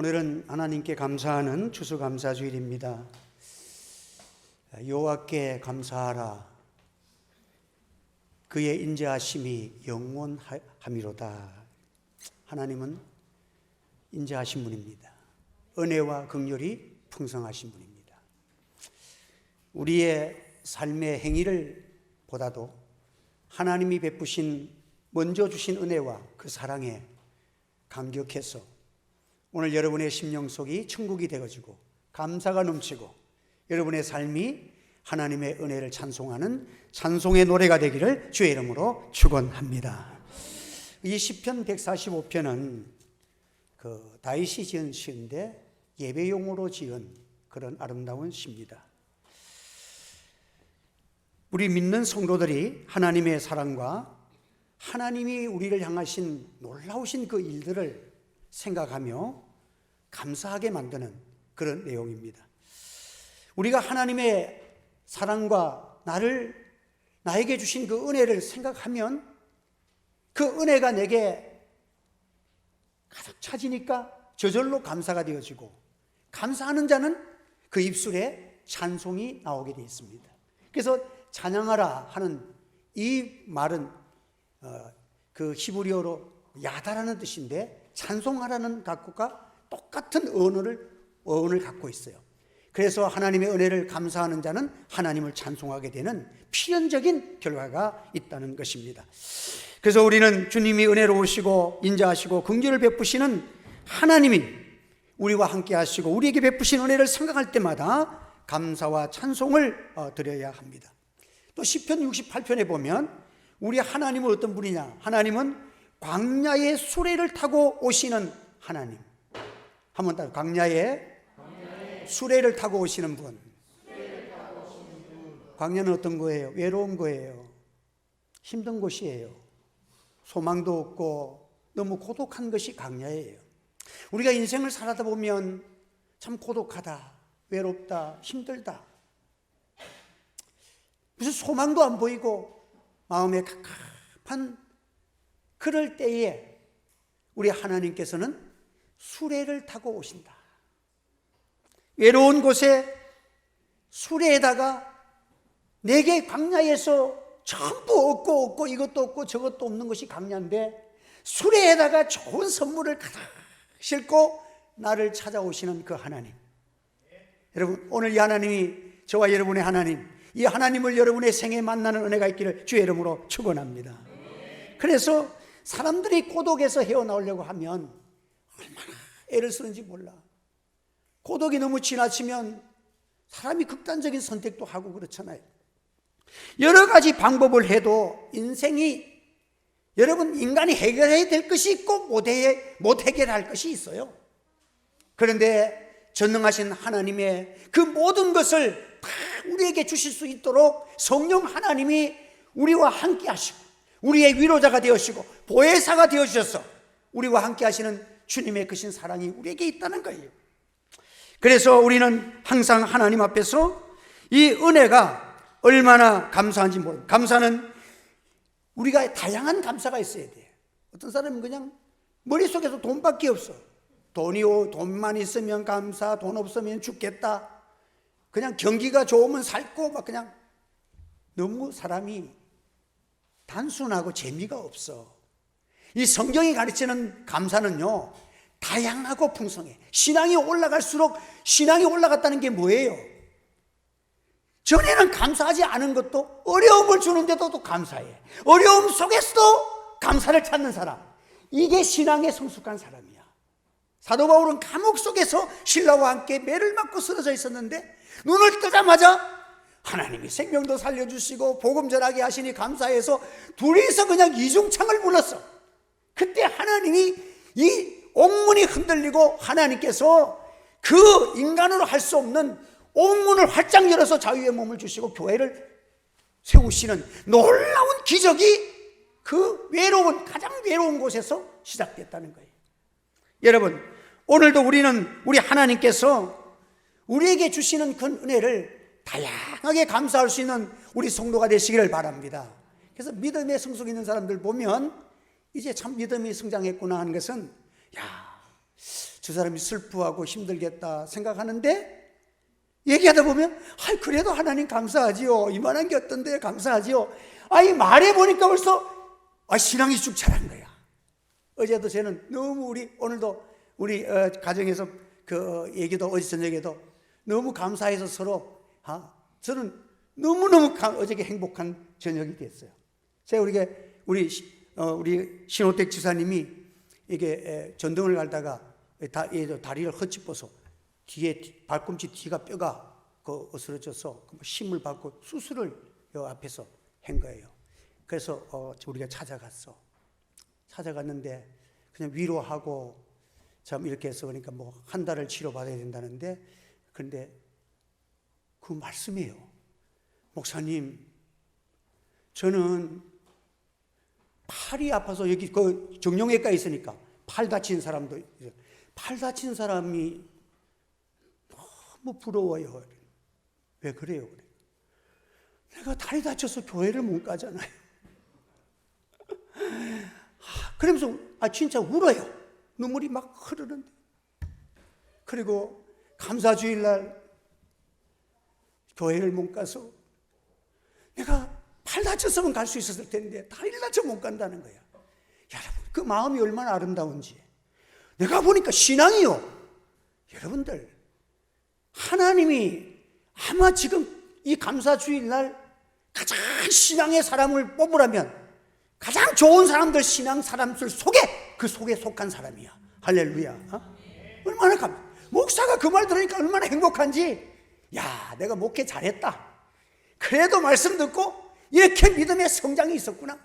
오늘은 하나님께 감사하는 추수감사 주일입니다. 여호와께 감사하라. 그의 인자하심이 영원함이로다. 하나님은 인자하신 분입니다. 은혜와 긍휼이 풍성하신 분입니다. 우리의 삶의 행위를 보다도 하나님이 베푸신 먼저 주신 은혜와 그 사랑에 감격해서 오늘 여러분의 심령 속이 천국이 되어지고 감사가 넘치고 여러분의 삶이 하나님의 은혜를 찬송하는 찬송의 노래가 되기를 주의 이름으로 축원합니다. 이 시편 145편은 그 다윗이 지은 시인데 예배용으로 지은 그런 아름다운 시입니다. 우리 믿는 성도들이 하나님의 사랑과 하나님이 우리를 향하신 놀라우신 그 일들을 생각하며 감사하게 만드는 그런 내용입니다. 우리가 하나님의 사랑과 나를 나에게 주신 그 은혜를 생각하면 그 은혜가 내게 가득 차지니까 저절로 감사가 되어지고 감사하는 자는 그 입술에 찬송이 나오게 되어 있습니다. 그래서 찬양하라 하는 이 말은 어, 그 히브리어로 야다라는 뜻인데 찬송하라는 각과 똑같은 언어를 어원을 갖고 있어요. 그래서 하나님의 은혜를 감사하는 자는 하나님을 찬송하게 되는 필연적인 결과가 있다는 것입니다. 그래서 우리는 주님이 은혜로우시고 인자하시고 긍휼을 베푸시는 하나님이 우리와 함께 하시고 우리에게 베푸신 은혜를 생각할 때마다 감사와 찬송을 어, 드려야 합니다. 또 시편 68편에 보면 우리 하나님은 어떤 분이냐? 하나님은 광야의 수레를 타고 오시는 하나님. 한번 따라 광야에 수레를 타고 오시는 분. 광야는 어떤 거예요? 외로운 거예요. 힘든 곳이에요. 소망도 없고 너무 고독한 것이 광야예요. 우리가 인생을 살아다 보면 참 고독하다, 외롭다, 힘들다. 무슨 소망도 안 보이고 마음에 갑갑한 그럴 때에 우리 하나님께서는 수레를 타고 오신다. 외로운 곳에 수레에다가 내게 광야에서 전부 없고 없고 이것도 없고 저것도 없는 것이 광야인데 수레에다가 좋은 선물을 가득 싣고 나를 찾아오시는 그 하나님. 여러분 오늘 이 하나님이 저와 여러분의 하나님 이 하나님을 여러분의 생에 만나는 은혜가 있기를 주의 이름으로 축원합니다. 그래서 사람들이 고독에서 헤어나오려고 하면 얼마나 애를 쓰는지 몰라. 고독이 너무 지나치면 사람이 극단적인 선택도 하고 그렇잖아요. 여러 가지 방법을 해도 인생이 여러분 인간이 해결해야 될 것이 있고 못, 해결할 것이 있어요. 그런데 전능하신 하나님의 그 모든 것을 다 우리에게 주실 수 있도록 성령 하나님이 우리와 함께 하시고 우리의 위로자가 되어시고 보혜사가 되어 주셔서 우리와 함께 하시는 주님의 크신 사랑이 우리에게 있다는 거예요. 그래서 우리는 항상 하나님 앞에서 이 은혜가 얼마나 감사한지 모르 감사는 우리가 다양한 감사가 있어야 돼. 어떤 사람은 그냥 머릿속에서 돈밖에 없어. 돈이 돈만 있으면 감사, 돈 없으면 죽겠다. 그냥 경기가 좋으면 살고 막 그냥 너무 사람이 단순하고 재미가 없어. 이 성경이 가르치는 감사는요, 다양하고 풍성해. 신앙이 올라갈수록 신앙이 올라갔다는 게 뭐예요? 전에는 감사하지 않은 것도 어려움을 주는데도 또 감사해. 어려움 속에서도 감사를 찾는 사람. 이게 신앙의 성숙한 사람이야. 사도 바울은 감옥 속에서 신라와 함께 매를 맞고 쓰러져 있었는데 눈을 뜨자마자 하나님이 생명도 살려주시고 복음 전하게 하시니 감사해서 둘이서 그냥 이중창을 불렀어. 그때 하나님이 이 옥문이 흔들리고 하나님께서 그 인간으로 할 수 없는 옥문을 활짝 열어서 자유의 몸을 주시고 교회를 세우시는 놀라운 기적이 그 외로운 가장 외로운 곳에서 시작됐다는 거예요. 여러분 오늘도 우리는 우리 하나님께서 우리에게 주시는 그 은혜를 다양하게 감사할 수 있는 우리 성도가 되시기를 바랍니다. 그래서 믿음의 성숙 있는 사람들 보면 이제 참 믿음이 성장했구나 하는 것은 야 저 사람이 슬퍼하고 힘들겠다 생각하는데 얘기하다 보면 아 그래도 하나님 감사하지요. 이만한 게 어떤데 감사하지요. 아이 말해 보니까 벌써 아 신앙이 쭉 자란 거야. 어제도 저는 너무 우리 오늘도 우리 어, 가정에서 그 얘기도 어제 저녁에도 너무 감사해서 서로 아 저는 너무 너무 어저께 행복한 저녁이 됐어요. 제가 우리가 우리 우리 신호택 지사님이 이게 에, 전등을 갈다가 다, 다리를 헛짚어서 뒤에 뒤- 발꿈치 뒤가 뼈가 그 어스러져서 그 힘을 받고 수술을 요 앞에서 한 거예요. 그래서 어, 우리가 찾아갔어. 찾아갔는데 그냥 위로하고 참 이렇게 해서 그러니까 뭐 한 달을 치료받아야 된다는데 그런데 그 말씀이에요. 목사님, 저는 팔이 아파서 여기 그 정형외과 있으니까 팔 다친 사람도. 팔 다친 사람이 너무 부러워요. 왜 그래요? 그래. 내가 다리 다쳐서 교회를 못 가잖아요. 그러면서 아 진짜 울어요. 눈물이 막 흐르는데. 그리고 감사 주일 날 교회를 못 가서 내가 팔 다쳤으면 갈 수 있었을 텐데 다리를 다쳐 못 간다는 거야. 여러분 그 마음이 얼마나 아름다운지. 내가 보니까 신앙이요. 여러분들 하나님이 아마 지금 이 감사주일 날 가장 신앙의 사람을 뽑으라면 가장 좋은 사람들 신앙 사람들 속에 그 속에 속한 사람이야. 할렐루야. 어? 얼마나 감 목사가 그 말 들으니까 얼마나 행복한지. 야, 내가 목회 잘했다. 그래도 말씀 듣고 이렇게 믿음의 성장이 있었구나.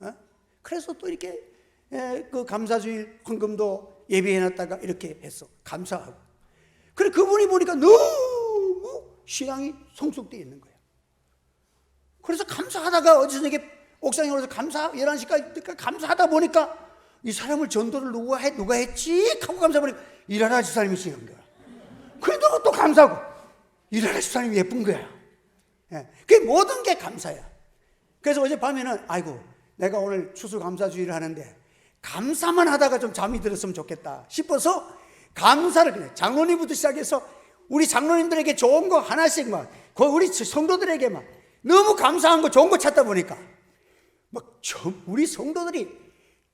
어? 그래서 또 이렇게 에, 그 감사주일 헌금도 예배해놨다가 이렇게 했어. 감사하고. 그래 그분이 보니까 너무 신앙이 성숙되어 있는 거야. 그래서 감사하다가 어제 저녁에 옥상에 올라서 감사 11시까지 감사하다 보니까 이 사람을 전도를 누가 해 누가 했지 하고 감사 보니까 일하라 집사님이 지은 거야. 그래도 또 감사하고 일하라 집사님이 예쁜 거야. 예. 그 모든 게 감사야. 그래서 어제 밤에는 아이고 내가 오늘 추수감사주의를 하는데 감사만 하다가 좀 잠이 들었으면 좋겠다 싶어서 감사를 그냥 장로님부터 시작해서 우리 장로님들에게 좋은 거 하나씩 막그 우리 성도들에게 막 너무 감사한 거 좋은 거 찾다 보니까 막 저- 우리 성도들이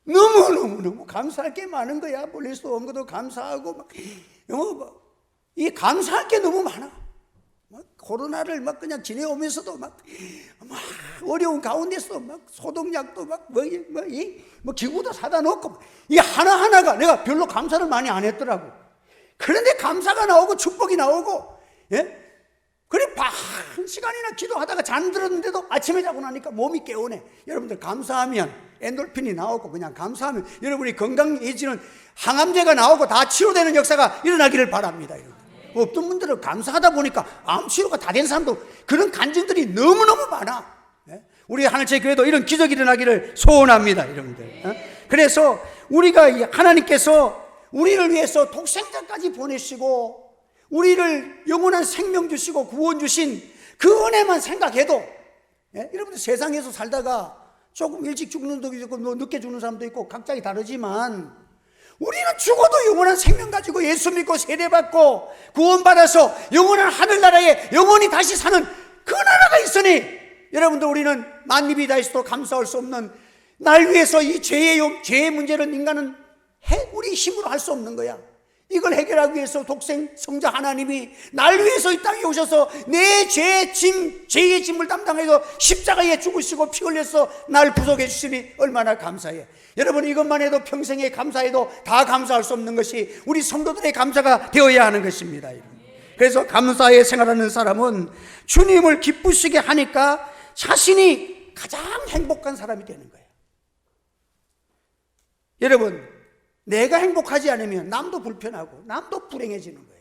너무 너무 너무 감사할 게 많은 거야. 멀리서 온 것도 감사하고 막 어, 뭐, 이 감사할 게 너무 많아. 막 코로나를 막 그냥 지내오면서도 막, 막 어려운 가운데서 막 소독약도 막 뭐 뭐, 이, 뭐 기구도 사다 놓고 이 하나 하나가 내가 별로 감사를 많이 안 했더라고. 그런데 감사가 나오고 축복이 나오고 예? 그래 반 시간이나 기도하다가 잠들었는데도 아침에 자고 나니까 몸이 깨우네. 여러분들 감사하면 엔돌핀이 나오고 그냥 감사하면 여러분이 건강해지는 항암제가 나오고 다 치료되는 역사가 일어나기를 바랍니다. 여러분. 어떤 분들은 감사하다 보니까 암 치료가 다 된 사람도 그런 간증들이 너무너무 많아. 예? 우리 하늘째 교회도 이런 기적이 일어나기를 소원합니다, 여러분들. 어? 그래서 우리가 이 하나님께서 우리를 위해서 독생자까지 보내시고 우리를 영원한 생명 주시고 구원 주신 그 은혜만 생각해도 예? 여러분들 세상에서 살다가 조금 일찍 죽는 사람도 있고 뭐 늦게 죽는 사람도 있고 각자이 다르지만 우리는 죽어도 영원한 생명 가지고 예수 믿고 세례받고 구원받아서 영원한 하늘나라에 영원히 다시 사는 그 나라가 있으니 여러분들 우리는 만입이 다 있어도 감사할 수 없는 날 위해서 이 죄의, 용- 죄의 문제를 인간은 해, 우리 힘으로 할 수 없는 거야. 이걸 해결하기 위해서 독생 성자 하나님이 날 위해서 이 땅에 오셔서 내 죄의 짐, 죄의 짐을 담당해서 십자가에 죽으시고 피 흘려서 날 구속해 주시니 얼마나 감사해. 여러분 이것만 해도 평생에 감사해도 다 감사할 수 없는 것이 우리 성도들의 감사가 되어야 하는 것입니다. 그래서 감사에 생활하는 사람은 주님을 기쁘시게 하니까 자신이 가장 행복한 사람이 되는 거예요. 여러분, 내가 행복하지 않으면 남도 불편하고 남도 불행해지는 거야.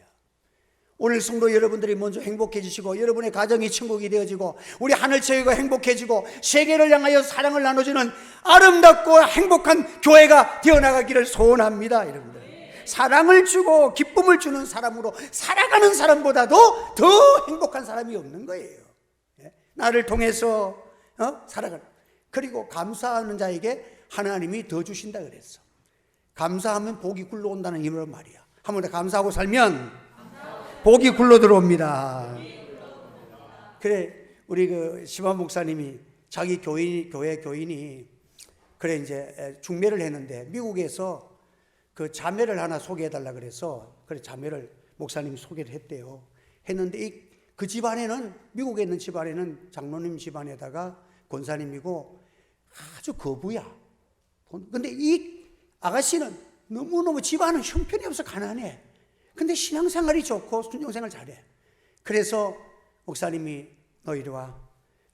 오늘 성도 여러분들이 먼저 행복해지시고 여러분의 가정이 천국이 되어지고 우리 하늘체가 행복해지고 세계를 향하여 사랑을 나눠주는 아름답고 행복한 교회가 되어나가기를 소원합니다, 여러분들. 사랑을 주고 기쁨을 주는 사람으로 살아가는 사람보다도 더 행복한 사람이 없는 거예요. 예? 나를 통해서 어? 살아가는 그리고 감사하는 자에게 하나님이 더 주신다 그랬어. 감사하면 복이 굴러온다는 이런 말이야. 한번 더 감사하고 살면 복이 굴러 들어옵니다. 그래 우리 그 시반 목사님이 자기 교인 교회 교인이 그래 이제 중매를 했는데 미국에서 그 자매를 하나 소개해 달라 그래서 그래 자매를 목사님이 소개를 했대요. 했는데 이 그 집안에는 미국에 있는 집안에는 장로님 집안에다가 권사님이고 아주 거부야. 근데 이 아가씨는 너무너무 집안은 형편이 없어 가난해. 근데 신앙생활이 좋고 순종생활 잘해. 그래서 목사님이 너 이리 와.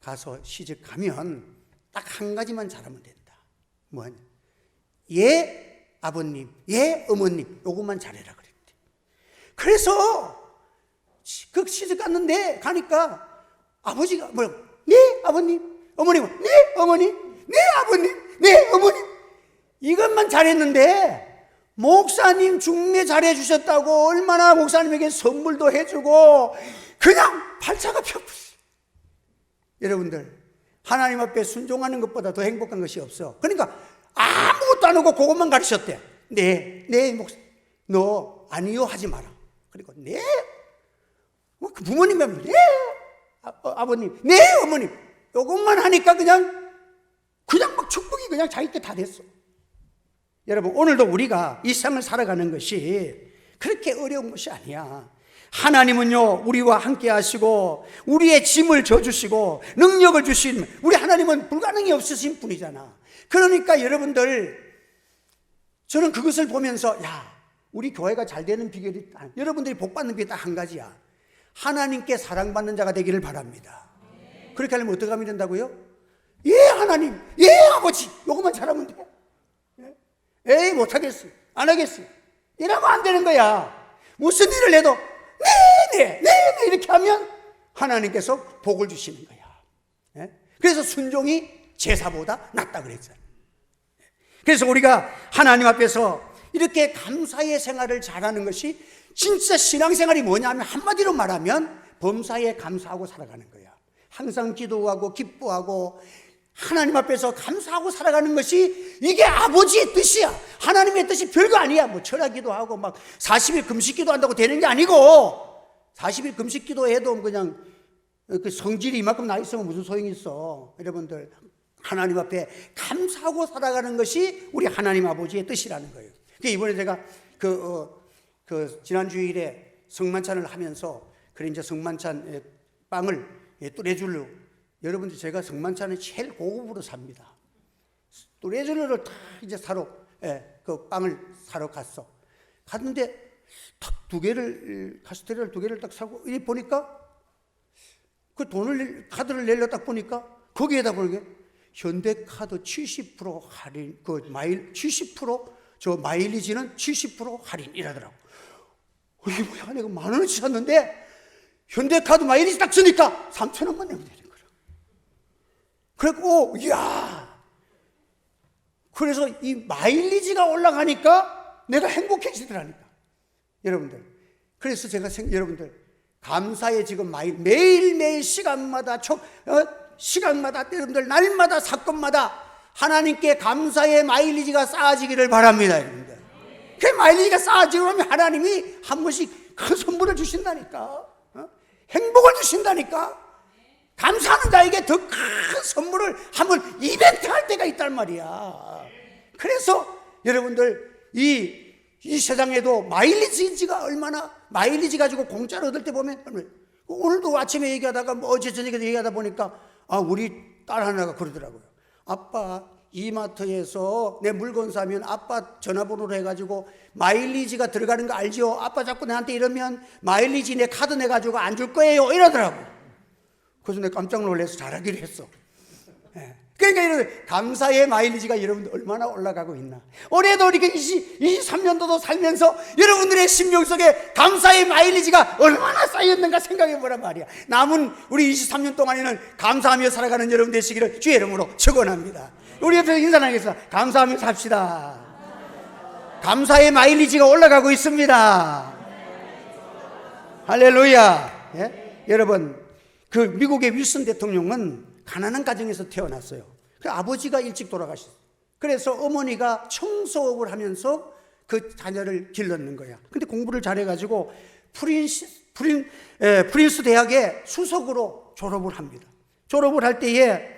가서 시집 가면 딱 한 가지만 잘하면 된다. 뭐냐? 예 아버님, 예 어머님, 요것만 잘해라 그랬대. 그래서 시- 그 시집 갔는데 가니까 아버지가 뭐라 네 아버님, 어머님, 네 어머니, 네 아버님, 네 어머님 이것만 잘했는데 목사님 중매 잘해 주셨다고 얼마나 목사님에게 선물도 해주고 그냥 발차가 펴버렸어요. 여러분들 하나님 앞에 순종하는 것보다 더 행복한 것이 없어. 그러니까 아무것도 안 하고 그것만 가르쳤대. 네, 네 목사, 너 아니요 하지 마라. 그리고 네, 뭐그 부모님 하면 네, 아, 어, 아버님, 네 어머님, 요것만 하니까 그냥 그냥 막 축복이 그냥 자기 게 다 됐어. 여러분 오늘도 우리가 이 삶을 살아가는 것이 그렇게 어려운 것이 아니야. 하나님은요 우리와 함께 하시고 우리의 짐을 져주시고 능력을 주신 우리 하나님은 불가능이 없으신 분이잖아. 그러니까 여러분들 저는 그것을 보면서 야 우리 교회가 잘 되는 비결이 딱- 여러분들이 복 받는 비결이 딱 한 가지야. 하나님께 사랑받는 자가 되기를 바랍니다. 그렇게 하려면 어떻게 하면 된다고요? 예 하나님, 예 아버지, 요것만 잘하면 돼. 에이 못하겠어. 안 하겠어. 이러면 안 되는 거야. 무슨 일을 해도 네네 네네 이렇게 하면 하나님께서 복을 주시는 거야. 예? 그래서 순종이 제사보다 낫다 그랬잖아요. 그래서 우리가 하나님 앞에서 이렇게 감사의 생활을 잘하는 것이 진짜 신앙생활이 뭐냐면 한마디로 말하면 범사에 감사하고 살아가는 거야. 항상 기도하고 기뻐하고 하나님 앞에서 감사하고 살아가는 것이 이게 아버지의 뜻이야. 하나님의 뜻이 별거 아니야. 뭐 철학기도 하고 막 40일 금식기도 한다고 되는 게 아니고 40일 금식기도 해도 그냥 그 성질이 이만큼 나 있으면 무슨 소용이 있어. 여러분들 하나님 앞에 감사하고 살아가는 것이 우리 하나님 아버지의 뜻이라는 거예요. 그 이번에 제가 그, 어, 그 지난 주일에 성만찬을 하면서 그래 이제 성만찬 에, 빵을 예, 뚜레줄로 여러분들 제가 성만찬은 제일 고급으로 삽니다. 뚜레줄로를 다 이제 사러 예, 그 빵을 사러 갔어. 갔는데 딱 두 개를 카스테라를 두 개를 딱 사고 이 보니까 그 돈을 낼- 카드를 내려 딱 보니까 거기에다 보니까 현대카드 70% 할인 그 마일 70%저 마일리지는 70% 할인이라더라고. 어, 이게 뭐야? 내가 만 원어치 샀는데 현대카드 마일리지 딱 쓰니까 3천 원만 내면 거야. 그래고 이야. 그래서 이 마일리지가 올라가니까 내가 행복해지더라니까. 여러분들. 그래서 제가 생, 여러분들 감사의 지금 마일 매일매일 시간마다 초, 어, 시간마다 여러분들 날마다 사건마다 하나님께 감사의 마일리지가 쌓아지기를 바랍니다, 여러분들. 그 마일리지가 쌓아지면 하나님이 한 번씩 큰 선물을 주신다니까. 어? 행복을 주신다니까. 감사하는 자에게 더 큰 선물을 한번 이벤트 할 때가 있단 말이야. 그래서 여러분들 이, 이 세상에도 마일리지가 얼마나 마일리지 가지고 공짜로 얻을 때 보면 오늘도 아침에 얘기하다가 뭐 어제 저녁에 얘기하다 보니까 아 우리 딸 하나가 그러더라고요. 아빠 이마트에서 내 물건 사면 아빠 전화번호로 해가지고 마일리지가 들어가는 거 알지요? 아빠 자꾸 나한테 이러면 마일리지 내 카드 내가지고 안 줄 거예요 이러더라고. 그래서 내가 깜짝 놀라서 잘하기로 했어. 예. 그러니까 이런 감사의 마일리지가 여러분들 얼마나 올라가고 있나. 올해도 이렇게 20, 23년도도 살면서 여러분들의 심령 속에 감사의 마일리지가 얼마나 쌓였는가 생각해 보란 말이야. 남은 우리 23년 동안에는 감사하며 살아가는 여러분 되시기를 주의 이름으로 축원합니다. 우리 옆에서 인사 나누겠습니다. 감사하며 삽시다. 감사의 마일리지가 올라가고 있습니다. 할렐루야. 예? 여러분, 그 미국의 윌슨 대통령은 가난한 가정에서 태어났어요. 그 아버지가 일찍 돌아가셨어요. 그래서 어머니가 청소업을 하면서 그 자녀를 길렀는 거야. 근데 공부를 잘해가지고 프린스, 프린, 에, 프린스 대학의 수석으로 졸업을 합니다. 졸업을 할 때에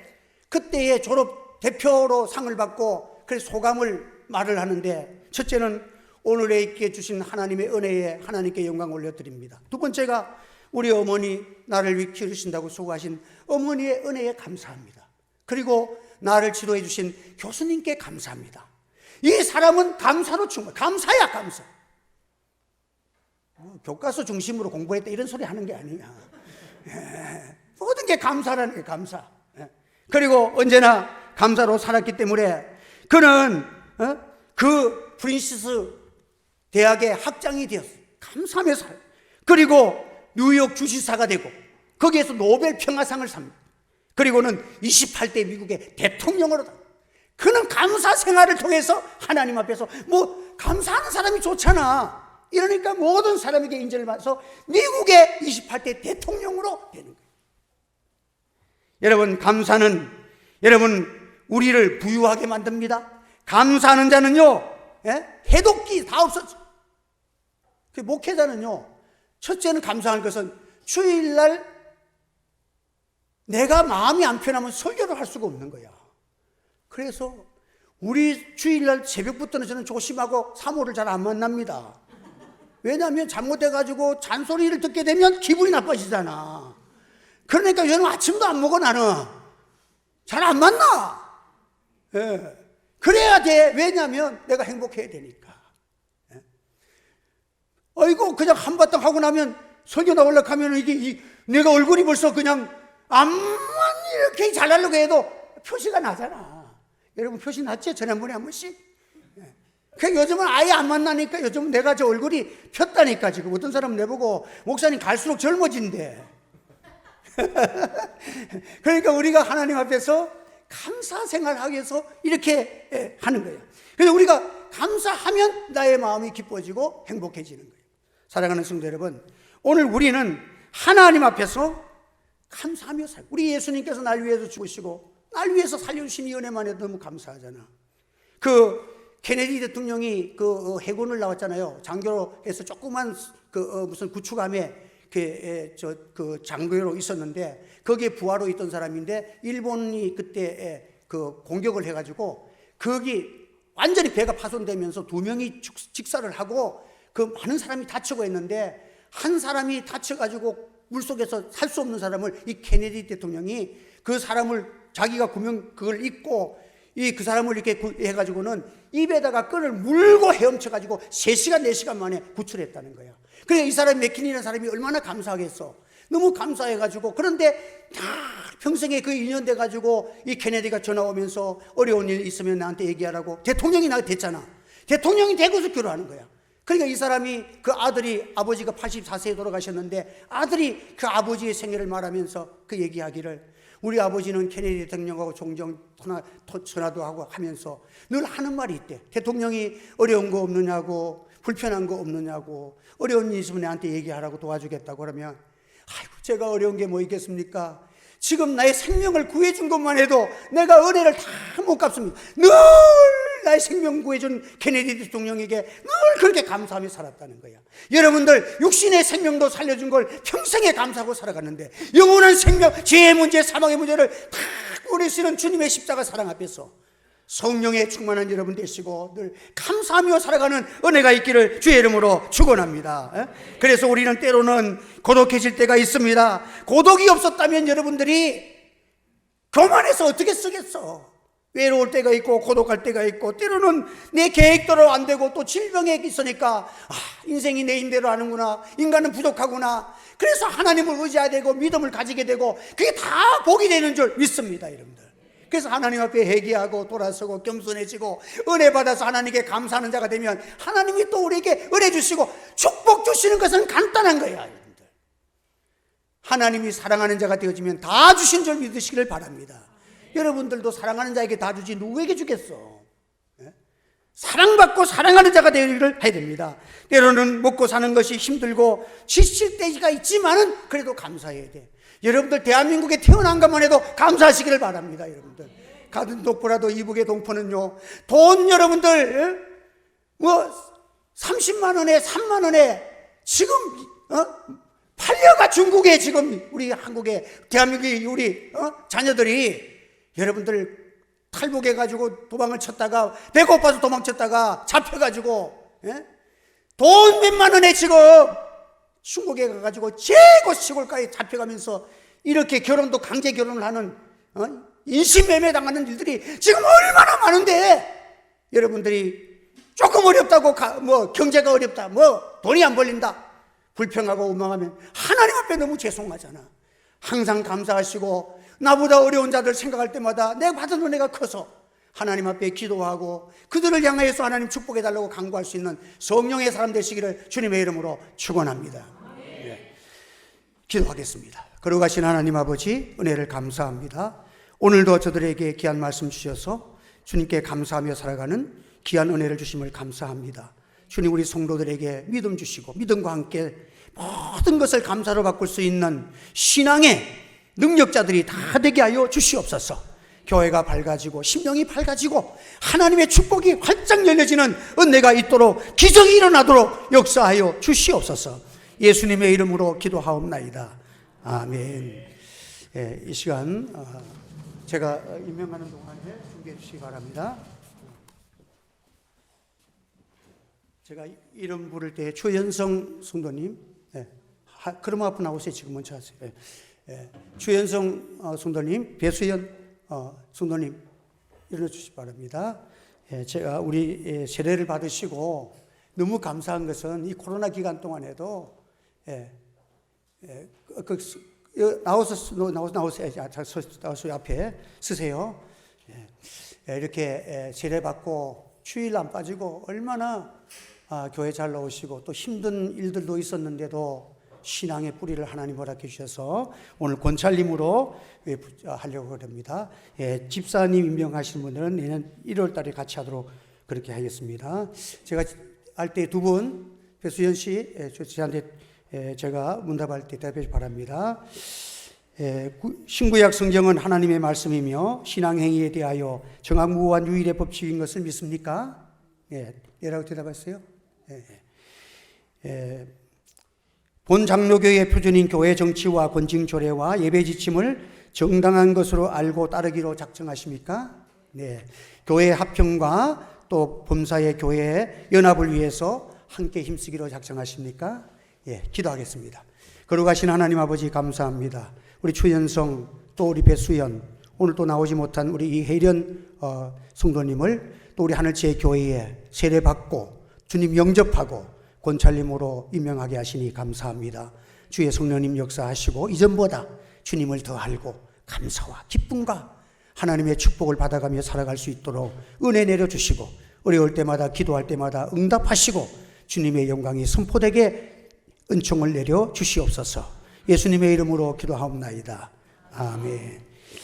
그때의 졸업 대표로 상을 받고 그래서 소감을 말을 하는데 첫째는 오늘에 있게 주신 하나님의 은혜에 하나님께 영광 올려드립니다. 두 번째가 우리 어머니 나를 위 키우신다고 수고하신 어머니의 은혜에 감사합니다. 그리고 나를 지도해 주신 교수님께 감사합니다. 이 사람은 감사로 충분, 감사야 감사. 뭐 교과서 중심으로 공부했다 이런 소리 하는 게 아니야. 예, 모든 게 감사라는 게 감사. 예. 그리고 언제나 감사로 살았기 때문에 그는 어? 그 프린시스 대학의 학장이 되었어. 감사하며 살. 그리고 뉴욕 주지사가 되고 거기에서 노벨 평화상을 삽니다. 그리고는 28대 미국의 대통령으로 다. 그는 감사 생활을 통해서 하나님 앞에서 뭐 감사하는 사람이 좋잖아. 이러니까 모든 사람에게 인정을 받아서 미국의 28대 대통령으로 되는 거예요. 여러분 감사는 여러분 우리를 부유하게 만듭니다. 감사하는 자는요 예? 해독기 다 없어져. 그 목회자는요 첫째는 감사할 것은 주일날 내가 마음이 안 편하면 설교를 할 수가 없는 거야. 그래서 우리 주일날 새벽부터는 저는 조심하고 사모를 잘 안 만납니다. 왜냐하면 잘못해가지고 잔소리를 듣게 되면 기분이 나빠지잖아. 그러니까 저는 아침도 안 먹어 나는. 잘 안 만나. 예. 그래야 돼. 왜냐하면 내가 행복해야 되니까. 예. 어이구 그냥 한바탕 하고 나면 설교 나오려고 하면 이게 이, 내가 얼굴이 벌써 그냥 암만 이렇게 잘하려고 해도 표시가 나잖아. 여러분 표시 났죠? 지난번에 한 번씩? 예. 그 요즘은 아예 안 만나니까 요즘 내가 저 얼굴이 폈다니까 지금 어떤 사람 내보고 목사님 갈수록 젊어진대. 그러니까 우리가 하나님 앞에서 감사 생활하기 위해서 이렇게 예, 하는 거예요. 그래서 우리가 감사하면 나의 마음이 기뻐지고 행복해지는 거예요. 사랑하는 성도 여러분, 오늘 우리는 하나님 앞에서 감사하며 살. 우리 예수님께서 날 위해서 죽으시고 날 위해서 살려주신 이 은혜만 해도 너무 감사하잖아. 그 케네디 대통령이 그 어, 해군을 나왔잖아요. 장교로 해서 조그만 그 어, 무슨 구축함에 그저그 장교로 있었는데 거기에 부하로 있던 사람인데 일본이 그때 그 공격을 해가지고 거기 완전히 배가 파손되면서 두 명이 직사를 하고 그 많은 사람이 다치고 있는데 한 사람이 다쳐가지고 물속에서 살 수 없는 사람을 이 케네디 대통령이 그 사람을 자기가 구명 그걸 입고 이 그 사람을 이렇게 해가지고는 입에다가 끈을 물고 헤엄쳐가지고 3시간, 4시간 만에 구출했다는 거야. 그래, 이 사람이 맥킨이라는 사람이 얼마나 감사하겠어. 너무 감사해가지고. 그런데 다 평생에 그 인연 돼가지고 이 케네디가 전화 오면서 어려운 일 있으면 나한테 얘기하라고 대통령이 나한테 됐잖아. 대통령이 되고서 결혼하는 거야. 그러니까 이 사람이 그 아들이 아버지가 84세에 돌아가셨는데 아들이 그 아버지의 생애를 말하면서 그 얘기하기를 우리 아버지는 케네디 대통령하고 종종 전화 도 하고 하면서 늘 하는 말이 있대. 대통령이 어려운 거 없느냐고, 불편한 거 없느냐고, 어려운 일 있으면 나한테 얘기하라고 도와주겠다고 그러면, 아이고, 제가 어려운 게 뭐 있겠습니까? 지금 나의 생명을 구해준 것만 해도 내가 은혜를 다 못 갚습니다. 늘 나의 생명 구해준 케네디 대통령에게 늘 그렇게 감사하며 살았다는 거야. 여러분들 육신의 생명도 살려준 걸 평생에 감사하고 살아갔는데 영원한 생명, 죄의 문제, 사망의 문제를 다 꾸리시는 주님의 십자가 사랑 앞에서 성령에 충만한 여러분 되시고 늘 감사하며 살아가는 은혜가 있기를 주의 이름으로 축원합니다. 그래서 우리는 때로는 고독해질 때가 있습니다. 고독이 없었다면 여러분들이 교만해서 어떻게 쓰겠어? 외로울 때가 있고 고독할 때가 있고 때로는 내 계획대로 안 되고 또 질병에 있으니까 아, 인생이 내 힘대로 하는구나 인간은 부족하구나. 그래서 하나님을 의지해야 되고 믿음을 가지게 되고 그게 다 복이 되는 줄 믿습니다 여러분들. 그래서 하나님 앞에 회개하고 돌아서고 겸손해지고 은혜 받아서 하나님께 감사하는 자가 되면 하나님이 또 우리에게 은혜 주시고 축복 주시는 것은 간단한 거야 여러분들. 하나님이 사랑하는 자가 되어지면 다 주신 줄 믿으시기를 바랍니다 여러분들도 사랑하는 자에게 다 주지 누구에게 주겠어? 예? 사랑받고 사랑하는 자가 되기를 해야 됩니다. 때로는 먹고 사는 것이 힘들고 지칠 때가 있지만은 그래도 감사해야 돼. 여러분들 대한민국에 태어난 것만 해도 감사하시기를 바랍니다, 여러분들. 가든 독보라도 이북의 동포는요. 돈 여러분들 예? 뭐 30만 원에 3만 원에 지금 어? 팔려가 중국에 지금 우리 한국에 대한민국의 우리 어? 자녀들이 여러분들 탈북해 가지고 도망을 쳤다가 배고파서 도망쳤다가 잡혀 가지고 예? 돈 몇만 원에 지금 중국에 가 가지고 최고 시골까지 잡혀가면서 이렇게 결혼도 강제 결혼을 하는 어? 인신매매 당하는 일들이 지금 얼마나 많은데 여러분들이 조금 어렵다고 가- 뭐 경제가 어렵다 뭐 돈이 안 벌린다 불평하고 원망하면 하나님 앞에 너무 죄송하잖아 항상 감사하시고 나보다 어려운 자들 생각할 때마다 내가 받은 은혜가 커서 하나님 앞에 기도하고 그들을 향하여서 하나님 축복해 달라고 간구할 수 있는 성령의 사람 되시기를 주님의 이름으로 축원합니다. 예. 기도하겠습니다. 걸어가신 하나님 아버지 은혜를 감사합니다. 오늘도 저들에게 귀한 말씀 주셔서 주님께 감사하며 살아가는 귀한 은혜를 주심을 감사합니다. 주님 우리 성도들에게 믿음 주시고 믿음과 함께 모든 것을 감사로 바꿀 수 있는 신앙의 능력자들이 다 되게 하여 주시옵소서. 교회가 밝아지고 심령이 밝아지고 하나님의 축복이 활짝 열려지는 은혜가 있도록 기적이 일어나도록 역사하여 주시옵소서. 예수님의 이름으로 기도하옵나이다. 아멘. 예, 이 시간 어, 제가 임명하는 동안에 준비해 주시기 바랍니다. 제가 이름 부를 때 추현성 성도님, 예, 하, 그럼 앞으로 나오세요. 지금 먼저 하세요. 예, 예, 추현성 어, 성도님, 배수연 어, 성도님 일어나 주시기 바랍니다. 예, 제가 우리 예, 세례를 받으시고 너무 감사한 것은 이 코로나 기간 동안에도 예, 예, 그, 그, 수- 나와서 나오세요. 자, 자, 서- 나와서 앞에 쓰세요. 예, 예, 이렇게 예, 세례 받고 추일 안 빠지고 얼마나 아, 교회 잘 나오시고 또 힘든 일들도 있었는데도 신앙의 뿌리를 하나님 허락해 주셔서 오늘 권찰님으로 예, 부- 아, 하려고 합니다. 예, 집사님 임명하신 분들은 내년 1월 달에 같이 하도록 그렇게 하겠습니다. 제가 할 때 두 분, 배수연 씨, 예, 저- 저한테 예, 제가 문답할 때 대답해 바랍니다. 예, 구- 신구약 성경은 하나님의 말씀이며 신앙 행위에 대하여 정확무한 유일의 법칙인 것을 믿습니까? 예, 예라고 대답했어요. 예, 예. 예, 본 장로교의 표준인 교회 정치와 권징 조례와 예배 지침을 정당한 것으로 알고 따르기로 작정하십니까? 네. 교회 합평과 또 범사의 교회 연합을 위해서 함께 힘쓰기로 작정하십니까? 예, 기도하겠습니다. 거룩하신 하나님 아버지 감사합니다. 우리 추현성 또 우리 배수연 오늘 또 나오지 못한 우리 이혜련 어, 성도님을 또 우리 하늘지의 교회에 세례받고 주님 영접하고 권찰님으로 임명하게 하시니 감사합니다. 주의 성령님 역사하시고 이전보다 주님을 더 알고 감사와 기쁨과 하나님의 축복을 받아가며 살아갈 수 있도록 은혜 내려주시고 어려울 때마다 기도할 때마다 응답하시고 주님의 영광이 선포되게 은총을 내려 주시옵소서 예수님의 이름으로 기도하옵나이다. 아멘.